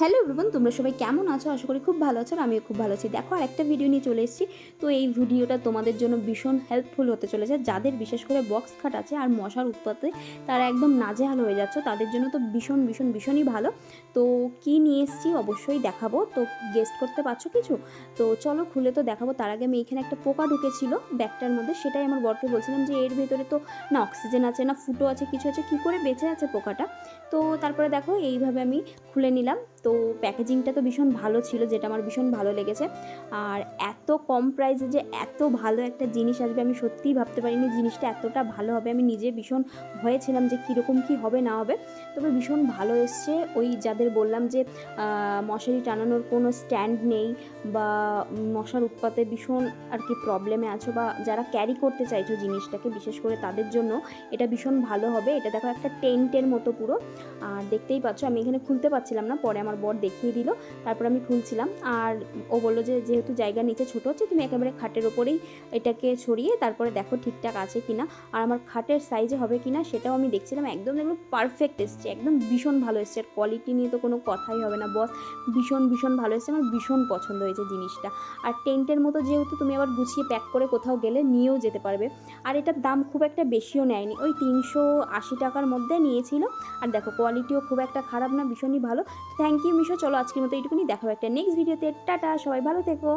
Hello everyone তোমরা সবাই কেমন আছো? আশা করি খুব ভালো আছো আর আমিও খুব ভালো আছি। দেখো আর একটা ভিডিও নিয়ে চলে এসেছি। তো এই ভিডিওটা তোমাদের জন্য ভীষণ হেল্পফুল হতে চলেছে। যাদের বিশেষ করে বক্স খাট আছে আর মশার উৎপাতে তারা একদম নাজেহাল হয়ে যাচ্ছে, তাদের জন্য তো ভীষণ ভীষণ, ভীষণই ভালো। তো কি নিয়ে এসেছি অবশ্যই দেখাবো। তো গেস্ট করতে পারছ কিছু? তো চলো, খুলে তো দেখাবো। তার আগে আমি এখানে একটা পোকা ঢুকেছিল ব্যাগটার মধ্যে। সেটাই আমার বরকে বলছিলাম যে এর ভেতরে তো না অক্সিজেন আছে, না ফুটো আছে, কিছু আছে। কি করে বেঁচে আছে পোকাটা? তো তারপরে দেখো, এইভাবে আমি খুলে নিলাম। তো প্যাকেজিংটা তো ভীষণ ভালো ছিল, যেটা আমার ভীষণ ভালো লেগেছে। আর এত কম প্রাইসে যে এত ভালো একটা জিনিস আসবে, আমি সত্যিই ভাবতে পারিনি জিনিসটা এতটা ভালো হবে। আমি নিজে ভীষণ ভয়ে ছিলাম যে কীরকম কী হবে, না হবে। তবে ভীষণ ভালো এসছে ওই যাদের বললাম যে মশারি টানানোর কোনো স্ট্যান্ড নেই বা মশার উৎপাতে ভীষণ আর কি প্রবলেমে আছো বা যারা ক্যারি করতে চাইছো জিনিসটাকে, বিশেষ করে তাদের জন্য এটা ভীষণ ভালো হবে। এটা দেখো একটা টেন্টের মতো পুরো। আর দেখতেই পাচ্ছ, আমি এখানে খুলতে পারছিলাম না, পরে আমার বর দেখিয়ে দিল, তারপর আমি খুলছিলাম। আর ও বলল যে, যেহেতু জায়গা নিচে ছোটো হচ্ছে, তুমি একেবারে খাটের ওপরেই এটাকে ছড়িয়ে তারপরে দেখো ঠিকঠাক আছে কি না আর আমার খাটের সাইজে হবে কি না সেটাও আমি দেখছিলাম। একদম একদম পারফেক্ট এসছে, একদম ভীষণ ভালো এসছে। আর কোয়ালিটি নিয়ে তো কোনো কথাই হবে না বস ভীষণ ভীষণ ভালো এসছে, আমার ভীষণ পছন্দ হয়েছে জিনিসটা। আর টেন্টের মতো যেহেতু তুমি আবার গুছিয়ে প্যাক করে কোথাও গেলে নিয়েও যেতে পারবে। আর এটার দাম খুব একটা বেশিও নেয়নি, ওই তিনশো আশি টাকার মধ্যে নিয়েছিল। আর দেখো কোয়ালিটিও খুব একটা খারাপ না, ভীষণই ভালো। থ্যাংক ইউ মিশো, চলো আজকের মতো এইটুকুনি দেখাবো একটা নেক্সট ভিডিওতে টাটা, সবাই ভালো থেকো।